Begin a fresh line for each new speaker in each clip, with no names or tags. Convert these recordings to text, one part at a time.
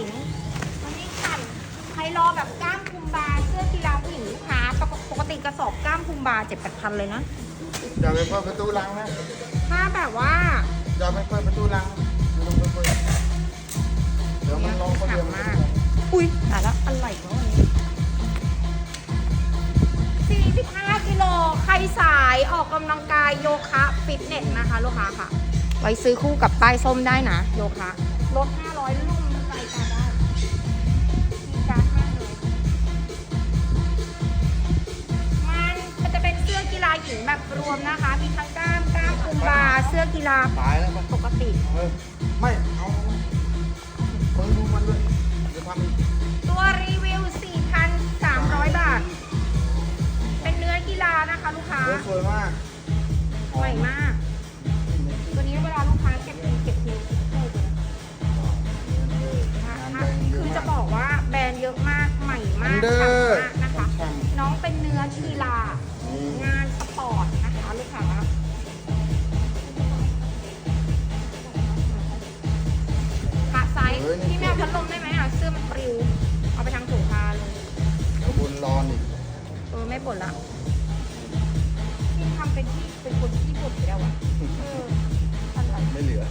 ญิงวันนี้ขันใครรอแบบกล้ามพุมบาเสื้อกีฬาผู้หญิงลูกค้าปกปกติกระสอบกล้ามพุมบาเจ็ดแปดพันเลยนะ
อย่าไปเปิดประตูหลังนะ
ถ้าแบบว่า
อย่าไปเปิดประตูหลังไม่ต้องไปเปิดเดี๋ยวมันร้องคนเดียวมันจะร้อง
อุ้ยตายแล้วอะไรวะวันนี้45กิโลใครสายออกกำลังกายโยคะฟิตเนสนะคะลูกค้าค่ะไว้ซื้อคู่กับป้ายส้มได้นะ โยคะลด500ลุ่มใส่กัาหญิงแบบรวมนะคะ มีทั้งกล้ามกล้ามคุมบาร์เสื้อกีฬา
ตายแล้วมัน
ปกติ
เออไม่ เอามึงดูมันด้วยเดี๋ยวทำอีก
ตัวรีวิว 4,300 บาท เป็นเนื้อกีฬานะคะลูกค้า
เออสวยมาก
ใหม่มาก ตัวนี้เวลาลูกค้าเก็บทีเก็บทีนะคะคือจะบอกว่าแบรนด์เยอะมากใหม่มาก
เดอ
ฉ่ำ
ร์
ลมได้ไหมอะเสื้อมันปลิว เอาไปทางถุงพาเลย
แล้วบนรอนอีก
เออไม่บ่นละพี่ทำเป็นที่เป็นคนที่บ่นไปแล้วอะเอออะไร
ไม่เหลือ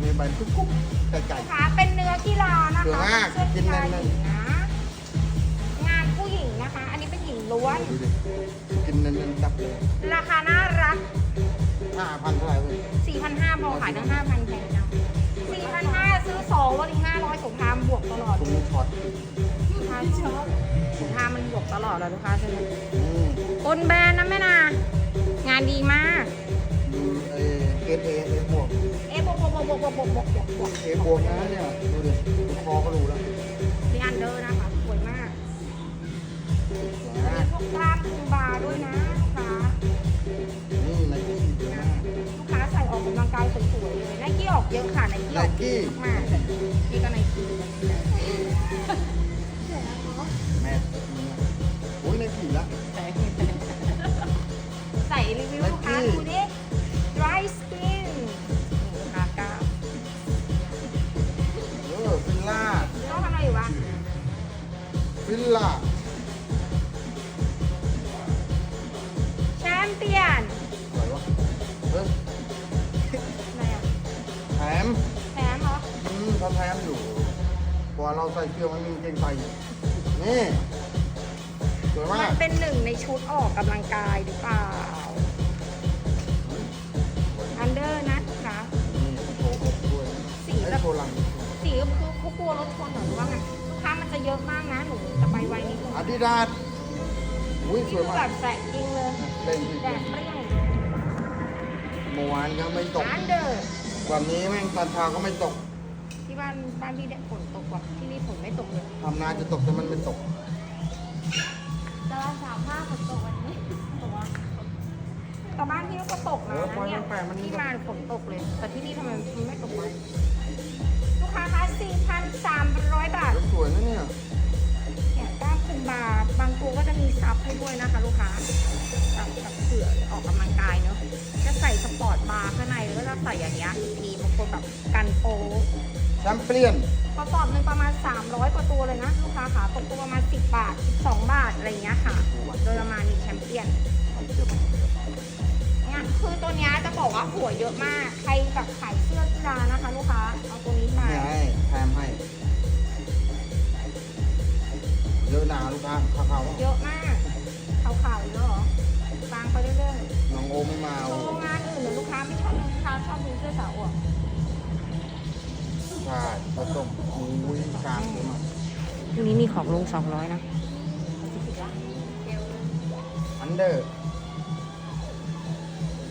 มีใบกุ๊กกุ๊กไก่ไก่
ลูกค้าเป็นเนื้อกีฬานะ
เสือ
คะ
มาก
เสื้อกีฬา
กิน
ห
แน่
ญิ
น
งนะงานผู้หญิงนะคะ อันนี้เป็นหญิงล้วน
ดูดิ กินเน้นๆจับเลย
ราคาน่ารัก
ห้าพันเท่าไหร่เว้ย
4,500พอขายทั้ง5,000แพงจัง4,500 ซื้อ2ลดอีก500สงครามบวกตลอด
ถุงมือช็อต
ลูกค้าชอบสงครามมันบวกตลอดเลยลูกค้าใช่ไหม
อืม
บนแบรนด์นะแม่นางานดีมาก
ดูเอเอสเอเอสบวก
เอ๊ะบวกบวกบวกบวกบวกบวกบวกบวกบวก
เอบวกนะเนี่ยดูดิดูคอก็รู้แล้ว
มีอันเดอร์นะคะสวยมาก
สวย
มี
มาก
พวกกล้ามคุมบาร์ด้วยนะลูกค้า
นี่ไนกี้เยอะมาก
ลูกค้าใส่ออกกำลังกายสวยๆเลยไนกี้ออกเยอะค่ะไนกี้ออกเยอะมากนี่ก็ไนกี้
แม่โอ้ยในผีละ
ใส่รีวิวลูกค้าดูดิ dry skin นี่ลูกค้ากล้าม
เออฟิลล่า
ต้องทำอะไรอยู่วะ
ฟิลล่า
แชมเปี้ยน
อืม
เขา
แถมอยู่กว่าเราใส่เสื้อมันมีเกงใส่นี่สวย
มั
มาก
นเป็นหนึ่งในชุดออกกำลังกายหรือเปล่า อันเดอร์นะคะ
นี่โชว์อกด้วย
สี
ไอ้
แบบ
โชว์หลัง
สีก็คือเขากลัวรถชนเหรอหรือว่าไงลูกค้ามันจะเยอะมากนะ หนูจะไปไวนิดนึง
อาดิดาสอุ้ย
นี่
ส
คื
วย
อ
มา
แบ
ก
บแสกจริงเลย
เล่นที่
แดดเปรี้ยง
เมื่อวานก็ไม่ตก
อันเดอร์
วันนี้แม่งตอนเช้าก็ไม่ตก
ที่บ้านบ้านพี่เนี่ยฝนตกว่ะที่นี่ฝนไม่ตกเลย
ทำนาจะตกแต่มันไม่ตก
แต่ว่าสามห้าฝนตกวันนี้ตกวะแต่บ้านพี่ก็ตกนะนะเนี่ยที่มาฝนตกเลย แต่ที่นี่ทำไมมันไม่ตกวะลูกค้าคะ4,300 บาท
แล้วสวยนะเนี่ย
เนี่ยกล้ามคุมบาร์บางตัวก็จะมีซับให้ด้วยนะคะลูกค้ากับกับเผื่อออกกำลังกายเนาะจะใส่สปอร์ตบาร์ข้างในแล้วก็จะใส่อย่างเงี้ยอีกทีบางคนแบบกันโป
แชมเปี้ยน
กระสอบหนึ่งประมาณ 300 กว่าตัวเลยนะ ลูกค้าขาตกตัวประมาณ 10 บาท 12 บาท อะไรอย่างเงี้ยค่ะโดยประมาณนี้แชมเปี้ยนเนี่ยคือตัวเนี้ยจะบอกว่าหัวเยอะมาก ใครแบบขายเสื้อกีฬานะคะ ลูกค้า เอาตัวนี้ไป
นี่ให้แถมให้ เยอะหนาลูกค้าขาว
เยอะมากขาวๆเยอะเหรอฟังไปเรื่อย
ๆน้องโอไม่มา
ๆโช
โอ้
ว์งานอื่นเดี๋ยวลูกค้าไม่ชอบลูกค้าชอบดูเสื้อสาวอวบ
ใช่ผสมอุ้ยกลางเลยมา
ทีนี้มีของลง200นะ
อันเดอร์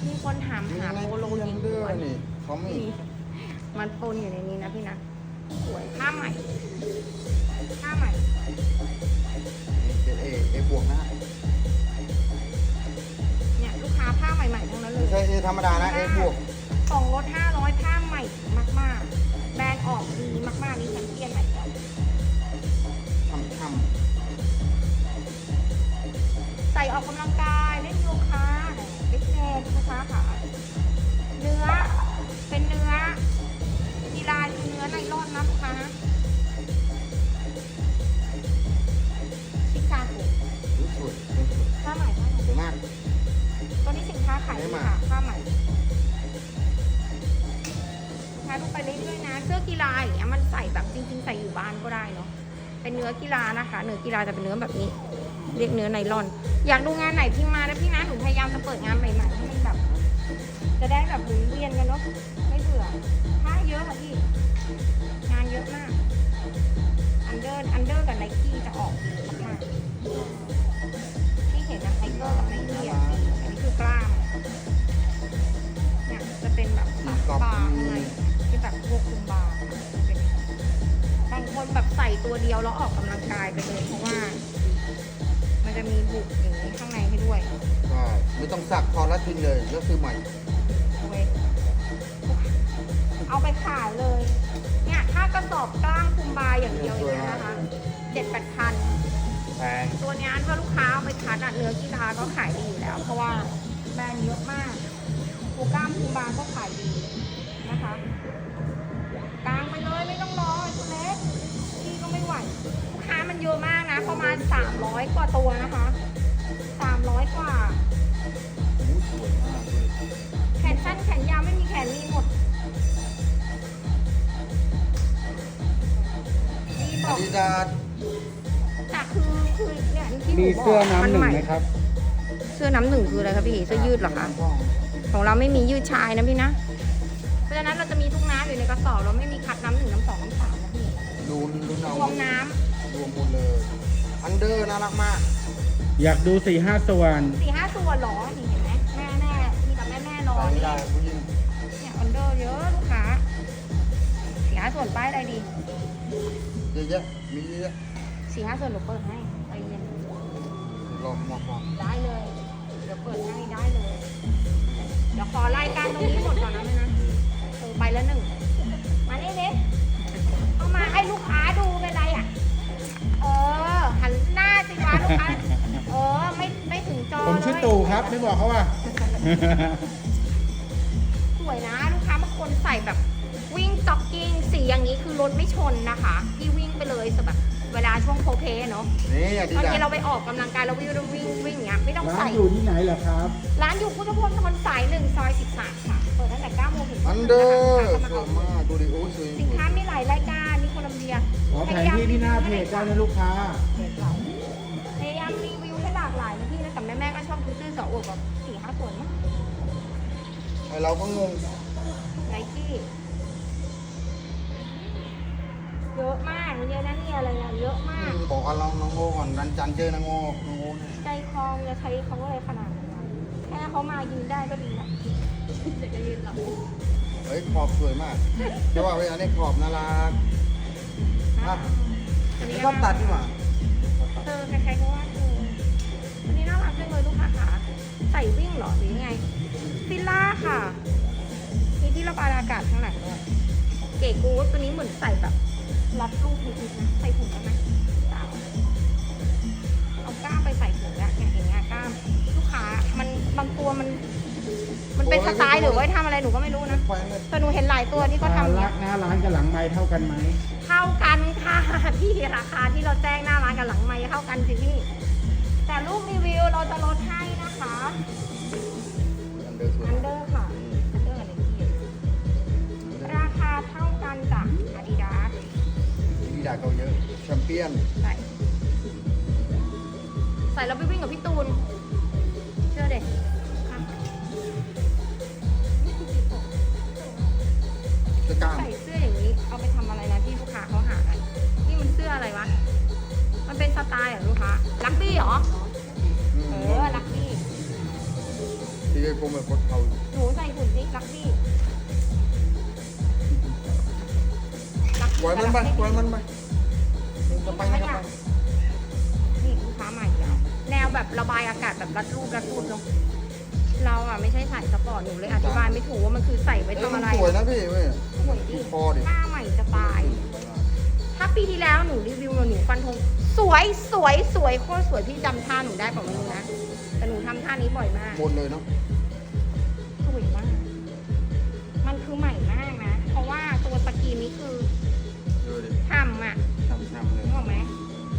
มีคนถาม
นี่
หา
ไง
โปโล
อั
ยิ
น
ง
เดอร์
ด้วย
นี่เขามี
นี่มันปนอยู่ในนี้นะพี่นะสวยผ้าใหม่ผ้าใหม่
นี่เอเอเอบวกนะ
เนี่ยลูกค้าผ้าใหม่ๆ
ธรรมดานะเอ็กบวก
สองรถห้าร้อยผ้าใหม่มากๆ แบรนด์ออกดีมากๆนี่แชมเปี้ยนใหม่แล้ว
ทำท
ใส่ออกกำลังกายเล่นโยคะฟิตเนสนะคะค่ะเนื้อเป็นเนื้อกีฬาคือเนื้อไนลอนนะลูกค้าชิคาโกำ
รู้สุดรู้สุด
ผ้าใหม่ผ้าใหม่
สวยมาก
ตัวนี้สินค้าขายดีค่ะผ้าใหม่ลูก ค้าดูไปเรื่อยๆนะ เสื้อกีฬาอย่างเงี้ยมันใส่แบบจริงๆ ใส่อยู่บ้านก็ได้เนาะ เป็นเนื้อกีฬานะคะ เนื้อกีฬาจะเป็นเนื้อแบบนี้ เรียกเนื้อไนลอน อยากดูงานไหนพิมพ์มานะพี่นะ หนูพยายามจะเปิดงานใหม่ๆให้มันแบบ จะได้แบบหมุนเวียนกันเนาะ ไม่เบื่อผ้าเยอะค่ะพี่ งานเยอะมาก อันเดอร์ อันเดอร์กับไนกี้จะออกดีมากๆที่เห็นนะไทเกอร์กับไนกี้อะอันนี้คือกล้ามเนี่ยจะเป็นแบบตับบางอะไรที่ แบบพวกคุมบางเป็นบางคนแบบใส่ตัวเดียวแล้วออกกำลังกายไปเลยเพราะว่า มันจะมีบุกอย่างนี้ข้างในให้ด้วย
ใช่ไม่ต้องสักทอแล้วทิ้งเลยแล้วซื้อใหม่
เอาไว้เอาไปขายเลย เนี่ยถ้ากระสอบกล้ามคุมบาอย่างเดียวอย่างเงี้ยนะคะเจ็ดแปดพัน
แพง
ตัวเนี้ยถ้าลูกค้าเอาไปคัดอะเนื้อกีฬาก็ขายดีอยู่แล้ว เพราะว่าแบรนด์เยอะมากตัวกล้ามคุมบาก็ขายดีนะคะ ไม่ไหวลูกค้ามันเยอะมากนะ ประมาณ 300 กว่าตัวนะคะ 300 กว่า
โอ้โหสวยมากเลย
แขนสั้นแขนยาวไม่มีแขนมีหมดนี่บ
อา
อก
ดิดาส
แต่คือคือเนี่ยที่หนู
มี
บอก
เสื้อน้ำหนึ่ง
ใไห
มครับ
เสื้อน้ำหนึ่งคืออะไรคะพี่เสื้อยืดเหรอคะของเราไม่มียืดชายนะพี่นะ เพราะฉะนั้นเราจะมีทุกน้ำอยู่ในกระสอบเราไม่มีคัดน้ำหนึ่งน้ำสองน้ำสามนะพี่
ดูดูเอา
รวมน้
รวมหมดเลยอันเดอร์น่ารักมาก
อยากดูสี่ห้าส่วนำ
สี่ห้าตัวหรอนี่เห็นไหมแม่แม่มีแต่แม่แม่รอ
ใส่ไม่
นี่
ได้ผู้หญิง
เนี่ยออเดอร์เยอะลูกค้าสี่ห้าส่วนป้ายอะไรดี
เยอะแยะมีเยอะแยะ
สี่ห้าส่วนหนูเปิดให้ใจเย็น
ลองมองมอง
ได้เลยเดี๋ยวเปิดให้ได้เลย เดี๋ยวขอรายการตรงนี้หมดก่อนนะแม่นะเออไปแล้วหนึ่งมานี่ดิเอามา ให้ลูกค้าดูเป็นไรอะ เออ หันหน้าสิวะลูกค้า เออ ไม่ไม่ถึงจอ
ผมชื่อ
เลย
ตู่ครับ ไม่บอกเขาว่า
สวยนะ ลูกค้าบางคนใส่แบบวิ่งจ็อกกิ้งสีอย่างนี้คือรถไม่ชนนะคะพี่วิ่งไปเลยสแบบเวลาช่วงโพเพเนาะ
นี่อาดิ
บาง
ดา
ที
ส
เราไปออกกำลังกายเราวิ่งวิ่งวิ่งอย่างเงี้ยไม่ต้อง
ร้าน
ใส่
อยู่ที่ไหนเหรอครับ
ร้านอยู่พุทธพลถนนสายหนึ่งซอยสิบสามค่ะเปิดตั้งแต่เก้าโมงถึง
อัน
ทุ่ม
เดอ
นะคะ
ร์
ลูกค้าก็มาเอา
สวยมากดูดิโอ้ยสวย
สินค้ามีหลายรายการ มีโคลัมเบีย
ขอแผนที่ที่หน้าเพจได้นะลูกค้า
เพจเราพยายามรีวิวให้หลากหลายนะพี่นะแต่แม่แม่ๆก็ชอบซื้อสองอวดแบบสี่ห้าส่วนมั้ง
ไอเราก็งง
ไนกี้เยอะมากเยอะนะเนี่ยอะไรเนี่ยเยอะมาก
บอกกับเราน้องโง่ก่อนรันจันเจอนางโง่น้องโง่เนี่ย
ใจคลองจะใช้เขาอะไรขนาดนั้นวะแค่เขามายืนได้ก็ดีแล้วเดี๋ยวจะยืนหลับ
เฮ้ยขอบสวยมากแต่ว่าเว้ยอันนี้ขอบน่ารัก อะ
อันนี้
ชอบตัดดีกว่า
เออใครๆก็ว่าเธออันนี้น่ารักจังเลยลูกค้าค่ะใส่วิ่งเหรอหรือยังไงฟิลล่าค่ะ มีที่ระบายอากาศข้างหลังด้วย เก๋กูดตัวนี้เหมือนใส่แบบรัดรูปนิดๆนะ ใส่ถุงได้ไหมสาวเอากล้ามไปใส่ถุงอะเนี่ยอย่างเงี้ยกล้าม ลูกค้ามันบางตัวมัน มันเป็นสไตล์หรือว่าทำอะไรหนูก็ไม่รู้นะ
ไฟเลย
แต่หนูเห็นหลายตัวที่เขาทำ
รั
เนี่ย
กหน้าร้านกับหลังไม้เท่ากันไหม
เท่ากันค่ะพี่ราคาที่เราแจ้งหน้าร้านกับหลังไม่เท่ากันสิพี่แต่รูปรีวิวเราจะลดให้นะคะ
อันเดอร์สวย
อัน
มาก
เดอร์ค่ะอันเดอร์อะไรพี่ราคาเท่ากันจากอาดิดาส
ดีดาเขาเยอะแชมเปี้ยน
ใส่ใส่แล้วไปวิ่งกับพี่ตูนเชื่อเด็ก ค่ะ
สกล้าม
ใส่เสื้ออย่างนี้เอาไปทำอะไรนะที่ลูกค้าเขาหากันนี่มันเสื้ออะไรวะ มันเป็นสไตล์เหรอลูกค้าลักบี้เหรอ
อื
เอ
ม
อลักบี้
ที่ไอ้กลมแบบกดเขา
หนูใส่หุ่นนี่ลักบี้ลัก
ปล่อยมันไปปล่อยมันไปมันจะไป
ไม่
ไม่
อ
ได้
ยากนี่ลูกค้าใหม่แล้วแนวแบบระบายอากาศแบบรัดรูประรูดเนาะ เราอะไม่ใช่สายสปอร์ตหนูเลยอธิบายไม่ถูกว่ามันคือใส่ไว้
เอ้ย
ทำ
มัน
อะไร
สวยนะพี่เว้ย
สวยดิ
ดูคอดิ
หน้าใหม่จะตาย ถ้าปีที่แล้วหนูรีวิวหนูฟันธงสวยสวยสวยโคตรสวยพี่จำท่าหนูได้เปล่าไม่รู้นะ แต่หนูทำท่านี้บ่อยมาก
บนเลยเนาะ
สวยมาก มันคือใหม่มากนะ เพราะว่าตัวสกรีนนี้คือ
ดูดิ
ทำอะ
ช้ำๆเลย
นึกออกไหม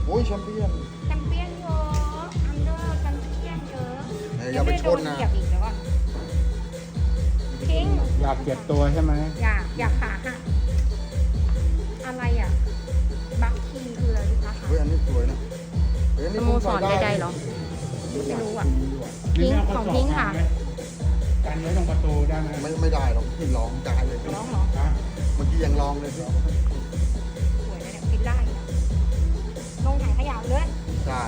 โอ้ยแชมเปี้ยน
แชมเปี้ยนเยอะอันเดอร์แชมเปี้ยนเยอะ
เอ้ยอย่าไปชนนะ
เดี๋ยวไม่โดเหยียบอีกแล้วก่ อนทิ้ง
อยากเก็บตัวใช่ไหม
อยากอยากขาหักอะไรอะ บัคคีคืออะไรลูกค้าคะ
เฮ้ยอันนี้สวยนะเฮ้ยอัน
ส
นี้
โม
ผม
ส
ใส่
ร
ได้
ใดๆเหรอ ไม่รู้อะ
นี่ไม่เอากระ
ของ
สอบ
ทิ้งค่ะ
มาไหมกันไว้ตรงประตูได้ไหม
ไม่ไม่ได้หรอกที่ลองได้เลย
ร้องเหรอ
ฮะ
เมื่อกี้ยังลองเลยพี่
สวยนะเนี่ยฟินได้นะลงถังขยะเลย
ได้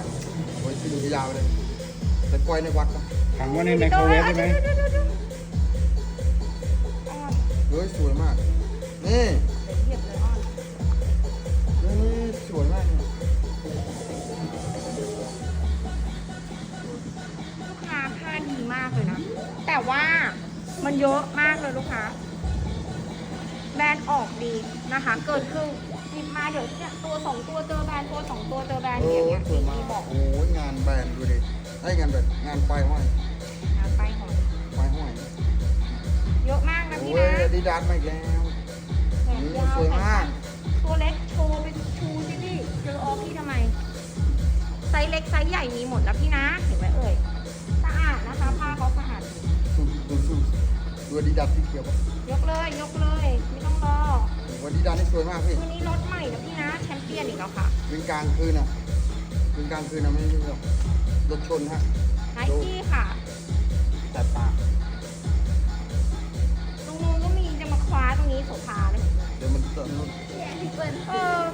โอ้ยที่ดูยาวเลยแต่กล้วยในวัดนะ
ถังไว่าในไมโครเวฟใช่ไหม
เดี๋ยวเดี๋
ฮ้ยสวยมาก นี่
เดี๋ยวเหยียบเลยอ้อน
เฮ้ยนี่สวยมากเนี่ย
ลูกค้าผ้าดีมากเลยนะ แต่ว่ามันเยอะมากเลยลูกค้า แบรนด์ออกดีนะคะ เกิดคือหยิบมาเดี๋ยวเนี่ยตัวสองตัวเจอแบรนด์ตัวสองตัวเจอแบรนด์
โอ้
อย่างเงี้
ย
ย
สวยมาก
ที่บอก
โอ้ยงานแบรนด์ดูดิไอ้งานแบบงานไฟห้อย
นะไปหอย
ไฟห้อย
เยอะมาก นะ
โอ้
พี่
ย
นะ
ดีดานมาอีกแล้ว
แขนยาว
สวย
แขน
มาก
สั้นตัวเล็กโชว์เป็นชูสิพี่เจอออพี่ทำไม ไซส์เล็กไซส์ใหญ่มีหมดแล้วพี่นะ เห็นไหมเอ่ย สะอาดนะคะผ้าเขาสะอาด
ดูดูดูดูดีดานที่เขียวปะ
ยกเลยยกเลย ไม่ต้องรอ
วันดีดานนี่สวยมากพี่
ตัวนี้รถใหม่นะพี่นะ แชมเปี้ยนอีกแล้วค่ะ
วิ่งกลางคืนอะวิ่งกลางคืนนะไม่ใช่หรอกรถชนฮะ
ไนกี้ค่ะ
แต่ปาก
เดี๋
ยวมันเติม
เออ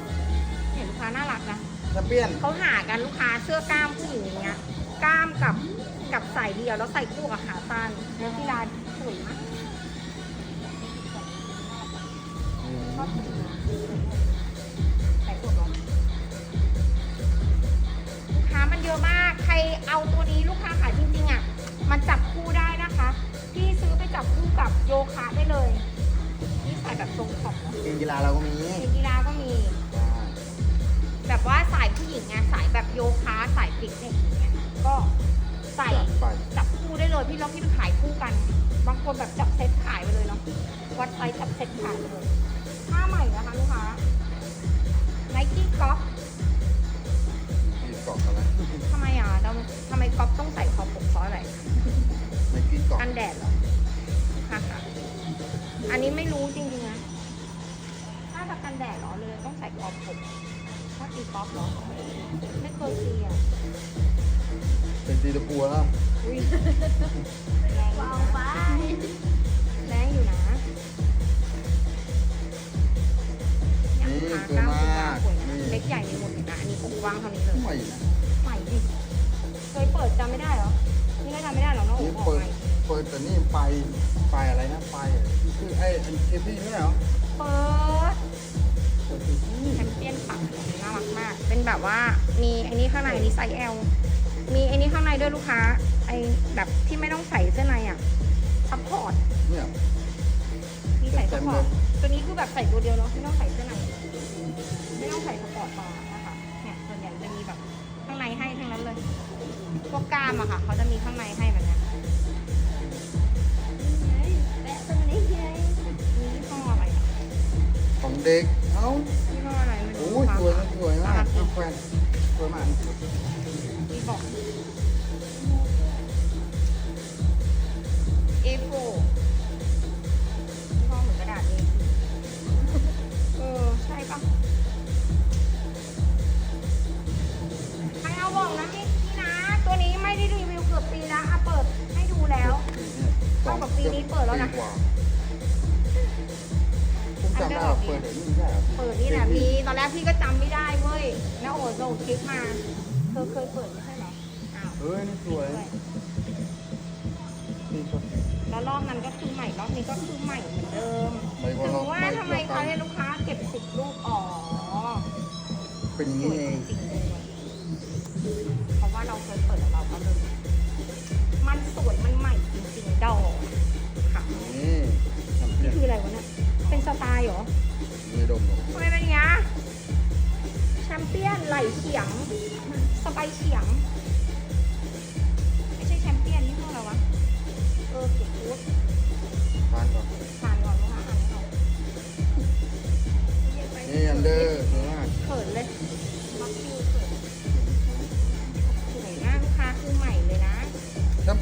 เห็นลูกค้าน่ารักนะ
แชมเปี้ยน
เขาหากันลูกค้าเสื้อกล้ามผู้หญิงอย่างเงี้ยกล้ามกับกับใส่เดียวแล้วใส่คู่กับขาสั้นเนื้อกีฬาสวยมากชอบสีนะใส่ตัวก่อนลูกค้ามันเยอะมาก ใครเอาตัวนี้ลูกค้าขายจริงๆอะ มันจับคู่ได้นะคะ พี่ซื้อไปจับคู่กับโยคะได้เลย นี่ใส่แบบทรงขอบเนอะ
เกมกีฬาเราก็มี
เกมกีฬาก็มี แบบว่าสายผู้หญิงไงสายแบบโยคะสายฟิตเนสอย่างเงี้ยก็ใส่
จัดไป
จับคู่ได้เลยพี่ล็อกที่ไปขายคู่กัน บางคนแบบจับเซ็ต วนะอุ้ยแรงอยู่นะแรงอยู่นะเนี่ย
นี่
ลูก
สวย
ค้
มาก
สวยนี่เล็กใหญ่มีหมดเลยนะอันนี้คงวางเท่านี้เลย
ใหม่นะ
ใหม่ดิเคยเปิดจำไม่ได้เหรอนี่ก็จำไม่ได้หรอกน้องโอ๋
นี่
บอก
เปิดเปิดแต่นี่ไฟไฟอะไรนะไฟคือไอ้อันเคพี่ไม่ใช่เหรอ
เปิด
เปิดที่นี่
แชมเปี้ยนปักน่ารักมาก เป็นแบบว่ามีอ้นี่ข้างในนี่ไซส์ L มีไอ้นี่ข้างในด้วยลูกค้า ไอ้แบบที่ไม่ต้องใส่เสื้อในอะซัพพอร์ต
เนี่ย
มีใส่ส
เต็ม
ป
ๆ
อร์ต
เลย
ตัวนี้คือแบบใส่ตัวเดียวเนาะไม่ต้องใส่เสื้อในไม่ต้องใส่สปอร์ตต่อนะคะเนี่ยส่วนใหญ่จะมีแบบข้างในให้ทั้งนั้นเลย พวกกล้ามอะค่ะ เขาจะมีข้างในให้แบบเนี้ยแปะตรงนี้ไงมียี่ห้ออะไรอะ
ของเด็ก เอ้า
ยี่ห้ออะไรไม่
โอ้
รู้
ย
ค่ะ
สวยนะสวยมากแฟนสวยมาก
มีบอก A4 ยี่ห้อเหมือนกระดาษ A4 เออ ใช่ปะใครเอาบอกนะพี่พี่นะ ตัวนี้ไม่ได้รีวิวเกือบปีแล้วอะเปิดให้ดูแล้วเท่ากับปีนี้เปิดแล้วนะ
ปีกาผมจำได้ว่าเปิดเดี๋ยวนี้ไม่ใช่เหรอ
เปิดนี่แหละมีตอนแรกพี่ก็จำไม่ได้เว้ยน้าโอ๋ส่งคลิปมา เธอเคยเปิดไม่ใช่ เหรออ้าว
เฮ้ยนี่สวย
ด้วย
นี่ก็
แล้วรอบนั้นก็คือใหม่รอบนี้ก็คือใหม่เหมือนเดิม
ไม่ว่า
ถึง
เรา
ว่าทำไมเขาเรียกลูกค้าเก็บสิบลูกอ๋อ
เป็นอย่าง
ส
นี้
วย
เอง
จริงๆเลยเพราะว่าเราเคยเปิดแล้วเราก็เลยมันสวยมันใหม่จริงๆดอกค่ะ
นี่แชมเปี้ย
นี่
น
คืออะไรวะเนี่ยเป็นสไตล์เหรอ
ไม่ดมหรอก
ทำไมเป็นอย่างเงี้ยแชมเปี้ยนไหลเฉียงสบายเฉียง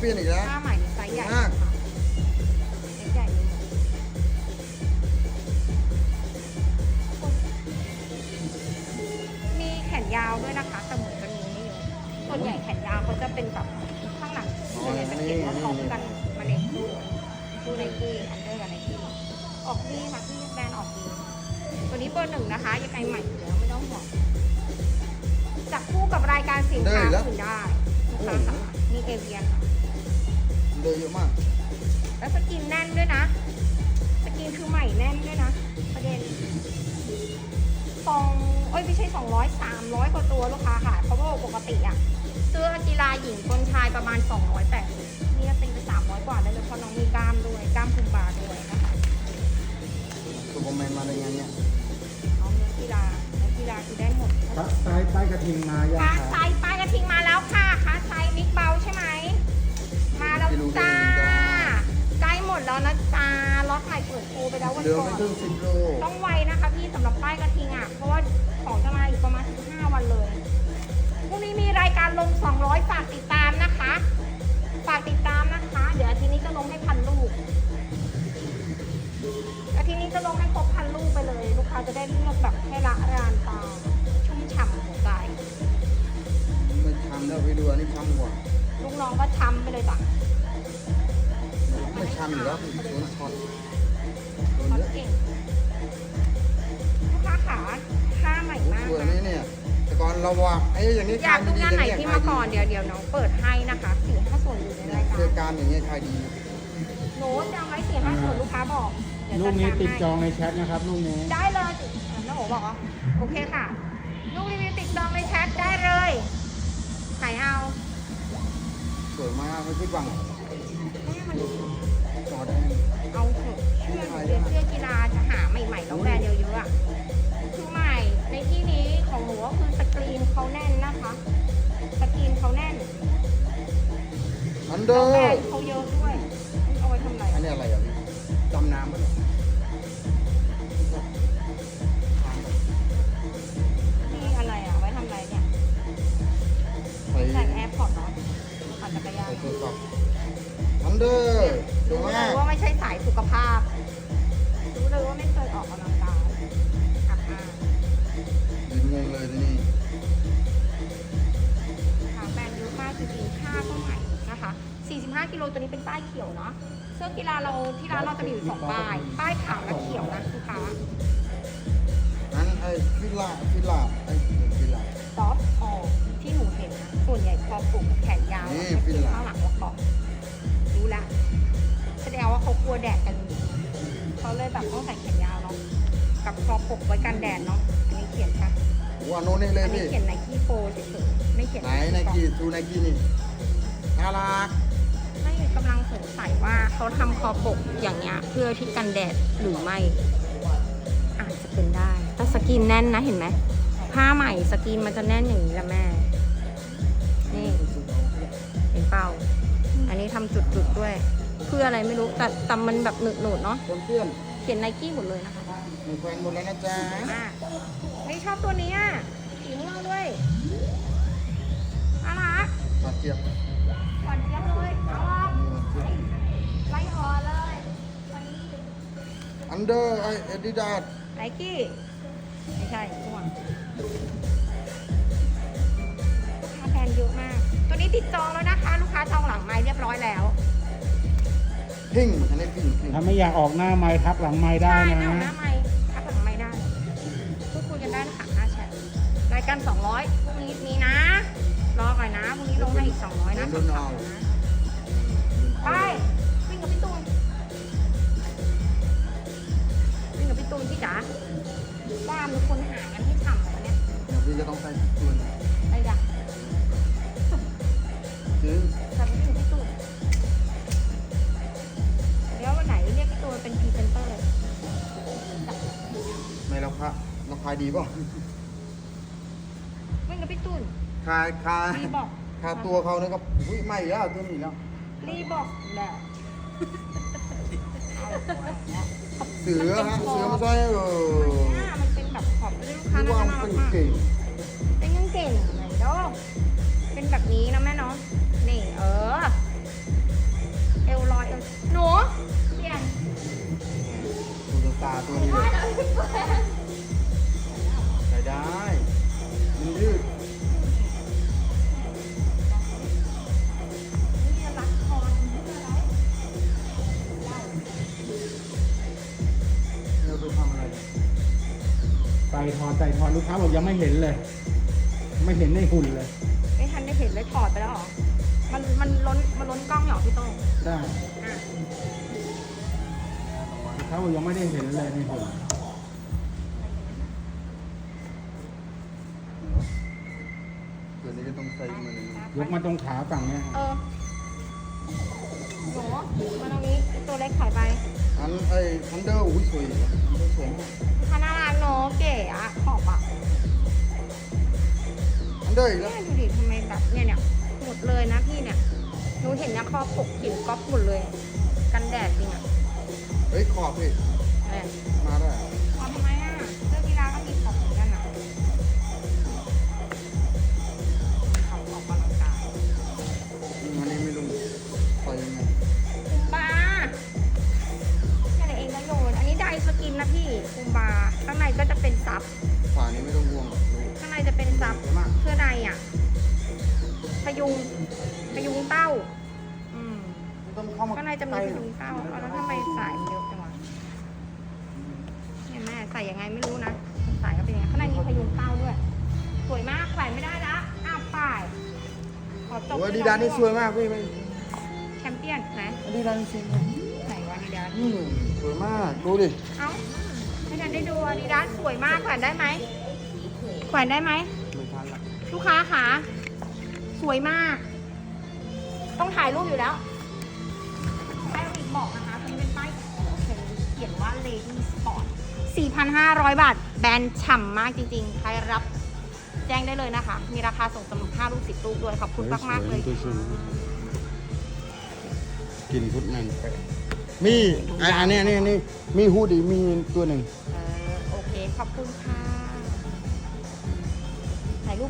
เปี้ยนอีกแล้ว
ผ้าใหม่ไซส์ใหญ่
มาก
ค่ะไซส์ใหญ่เลยมีแขนยาวด้วยนะคะแต่เหมือนกันมีไม่เยอะส่วนใหญ่แขนยาวเขาจะเป็นแบบข้างหลังส่วนใหญ่จะเขียนว่าพร้อมกันมาในคู่คู่ไนกี้อันเดอร์กับไนกี้ออกดีค่ะที่แบรนด์ออกดี ตัวนี้เบอร์หนึ่งนะคะยังไงใหม่อยู่แล้วไม่ต้องห่วงจับคู่กับรายการสินค้าอื่นได้ลูกค้าค่ะนี่เอเวียค่ะ
อัน เดอร์เยอะมาก
แล้วสกินแน่นด้วยนะ สกินคือใหม่แน่นด้วยนะ ประเด็นสองเอ้ยไม่ใช่สองร้อยสามร้อยกว่าตัวลูกค้าค่ะ เพราะว่าปกติอะเสื้อกีฬาหญิงคนชายประมาณสองร้อยแปดสิบนี่ก็ตีไปสามร้อยกว่าได้เลยเพราะน้องมีกล้ามด้วยกล้ามพุงบาด้วยนะคะ
ซูเปอร์แมนมาได้ไงเนี่ย
น้องเนื้อกีฬาเนื้อกีฬาคือได้หมด
ครับไซส์ป้ายกระทิงมายัง
คา
ค
ไซ
รับ
ส์ปลายกระทิงมาแล้วค่ะคาไซส์มิกเบาใช่ไหมมาแล้วจ้าใกล้หมดแล้วนะจ้าล็อตใหม่เปิดโปรไปแล้ววัน
เหลือ
ก่อ
ไม่
น
ถึงสิบโล
ต้องไวนะคะพี่สำหรับป้ายกระทิงอะ เพราะว่าของจะมาอีกประมาณ15วันเลยพรุ่งนี้มีรายการลง 200ฝากติดตามนะคะ ฝากติดตามนะคะ เดี๋ยวอาทิตย์นี้จะลงให้พันลูกอาทิตย์นี้จะลงให้ครบพันลูกไปเลย ลูกค้าจะได้เลือกแบบให้ละรานตาชุ่มฉ่ำหัวใจ
ไม่ช้ำแล้วไปดูอันนี้ช้ำกว่า
ลูกน้องก็ช้ำไปเลยจ้ะ
ไม่ช้ำอยู่แล้วโดนช็อตโดน
เขา
เยอะ
เก่งลูกค้าขาค่าใหม่มาก
สวย
นะ
นี่เนี่ยแต่ก่อนเราว่าไอ้อย่างนี้
อยากดูงานไหนที่มาก่อนเดี๋ยวเดี๋ยวน้องเปิดให้นะคะสี่ห้าส่วนอยู่ในรายกา
เจ
ร
อการอย่างเงี้ยขายดี
โน้ตจะเอาไว้สี่ห้าส่วนลูกค้าบอก
ลูกนี้ติดจองในแชทนะครับลูกนี้
ได้เลยน้าโอบอกโอเคค่ะ ลูกรีวิวติดจองในแชทได้เลยไหนเอา
สวยมากไม่คิดหวัง
แม่มัน
จอแดง
เอาเถอะเชื่อหนูเรียนเสื้อกีฬาจะหาใหม่ๆแล้วแบรนด์เยอะๆอะคือใหม่ในที่นี้ของหนูก็คือสกรีนเขาแน่นนะคะ สกรีนเขาแน่น
อันเด
แล้
อ
วแบรน
ร์
ด์เขาเยอะด้วยเอาไว้ทำอะไร
อันนี้อะไรอะพี่ดำน้ำปะเนี่ย
นี่ เสื้อกีฬาเราที่ร้านเราจะมีอยู่สองป้าย ป้ายขาวและเขียวนะลูกค้า
นั้นไอ้ฟิลล่าฟิลล่าไอ้ฟิลล่า
ซอฟต์ออที่หนูเห็นนะส่วนใหญ่คอปลุกแขนยาว
นี่
แล้ว
ฟิ
ก็
นแลนด์
ข้างหลังว่าเกาะรู้ละแสดงว่าเขากลัวแดดกันจริงเขาเลยแบบต้องใส่แขนยาวเนาะกับคอปกไว้กันแดดเนาะอันนี้เขียนค่ะ
ว่าโน่นนี่เลย
อันนี้
พี่
เขียนไนกี้โปรเฉยๆไม่เขียน
ไหนไนกี้ดูไนกี้นี่น่ารัก
ไม่ กำลังสงสัยว่าเขาทำคอปกอย่างเงี้ยเพื่อที่กันแดดหรือไม่ อาจจะเป็นได้ แต่สกินแน่นนะเห็นไหมผ้าใหม่สกินมันจะแน่นอย่างนี้แหละแม่ นี่เห็นเปล่าอันนี้ทำจุดๆด้วย เพื่ออะไรไม่รู้แต่แต่มันแบบหนึดๆเนาะ
คนเพื่อน
เขียนไนกี้หมดเลยนะคะ
มีแฟนหมดแล้วนะจ๊ะ
อะไม่ชอบตัวนี้อะสีม่วงด้วยน่ารัก
มาเทียบ
นเด
อร์ไอเอดิดาส
ไนกี้ไม่ใช่ม่วงลูกค้าแบรนด์เยอะมาก ตัวนี้ติดจองแล้วนะคะ ลูกค้าจองหลังไม้เรียบร้อยแล้ว
พิงอันนี้พิงพิง
ถ้าไม่อยากออกหน้าไม้ทักหลังไม้ได้
ใช่
นะ
ไม่เอาหน้าไม้ทักหลังไม้ได้พูดคุยกันได้นะคะหน้าแชทรายการ 200พรุ่งนี้มีนะ รอก่อนนะพรุ่งนี้ลงให้อีก 200 นะ
รุ่นเอา
นะไป ตูนที่จ๋าด้ามีคนหากันให้ทำเลยวันเนี้ย
เดี๋ยวพี่จะต้องใส่ส่วน
ไปจ้ะ
ซื้อ
ทำให้พี่ตูนเดี๋ยววันไหนเรียกพี่ตูนเป็
น
พรีเซนเตอร์เลย
ไม่แล้
วค
ราคาราคายดีปล่ะ
ไม่กับพี่ตูน
คายคาย
รีบอก
คาตัวเขาเนี่ยก็อุ้ยไม่แล้วตัวนี้แล้ว
รีบอกแหละ
เสือฮะเสือมาใส่เออ
เนี่ยมันเป็นแบบขอบเรื่องลูกค้า
ที่
น่า
ว่า
รั
มัน
ก
เป็น
มาก
เก่ง
เป็นยังเก่งไหนดอกเป็นแบบนี้นะแม่เนาะนี่เออ เอวลอยเอวหนูเปลี่ยน
ดูตาตัวนี้เลยใส่ได้มันยืด
ใส่ถอดใส่ถอดลูกค้าบอกยังไม่เห็นเลย ไม่เห็นในหุ่นเลย
ไม่ทันได้เห็นเลยถอดไปแล้วเหรอ มันมันล้นมันล้นกล้องเหรอพี่โต้ง
ได้
อะ
ลูกค้าบอกยังไม่ได้เห็นเลยในหุ่น
เดี๋ยวนี้ก็ต้องใส่มันเลย
ยกมาตรงขาฝั่งเนี้ย
เออหนูมาตรงนี้ตัวเล็กถอยไป
อันไอ้ทันเดอร์อุ้ยสวยอันเดอร์สวยมาก
พาน่ารัก เนอะเก๋อะขอบอะ
อันเดอร์อีก
เนี่
แล้ว
ยดูดิทำไมแบบเนี่ยเนี่ยหมดเลยนะพี่เนี่ยหนูเห็นนะคอปกเห็นก๊อปหมดเลย กันแดดจริงอะ
เฮ้ยขอบพี่
อะไร
มาได้
ขอทำไมอะเสื้อกีฬาก็มีขอบเหมือนกันอะขอบออกกำลังกาย
อันนี้ไม่รู้ใส่ยังไง
คุมบาแค่นั้นเองนะโยน อันนี้ไดสกินนะพี่คุมบา ข้างในก็จะเป็นซับ
ฝานี้ไม่ต้องห่วงหรอกรู้
ข้างในจะเป็นซับ
สวยมาก
เสื้อในอะ พยุง พยุงเต้า อืม
ไม่ต้องเข้ามา
ข้างในจะมีพยุงเต้าเอาแล้วทำไมสายมันเยอะจังวะเนี่ยแม่ใส่ยังไงไม่รู้นะ สายก็เป็นยังไงข้างในมีพยุงเต้าด้วย สวยมากแขวนไม่ได้ละอ้าวป่ายขอจบ
โอ้ย
ที่
ดีดานนี่สวยมากพี่ไม่
แชมเปี้ยนไหน
ดีดานนี่สวยมาก
ไหนวะดีดาส
อืมสวยมาก ดูดิ
เอ้า ไม่ทันได้ดูอาดีดาสสวยมากแขวนได้ไหมแขวนได้ไหม
ไม่ทันละ
ลูกค้าคะสวยมาก ต้องถ่ายรูปอยู่แล้วป้ายอีกบอกนะคะตัวนี้เป็นป้ายเขียนว่า Lady Sport 4,500 บาท แบรนด์ฉ่ำมากจริงๆ ใครรับแจ้งได้เลยนะคะ มีราคาส่งสำหรับ5ลูก10ลูกด้วย ขอบคุณมากมากๆเลย
กินพุทธนั่นไป มีไอ้อันนี้อันนี้อันนี้มีฮูดอีกมีตัวหนึ่ง
เออโอเค ขอบคุณค่ะ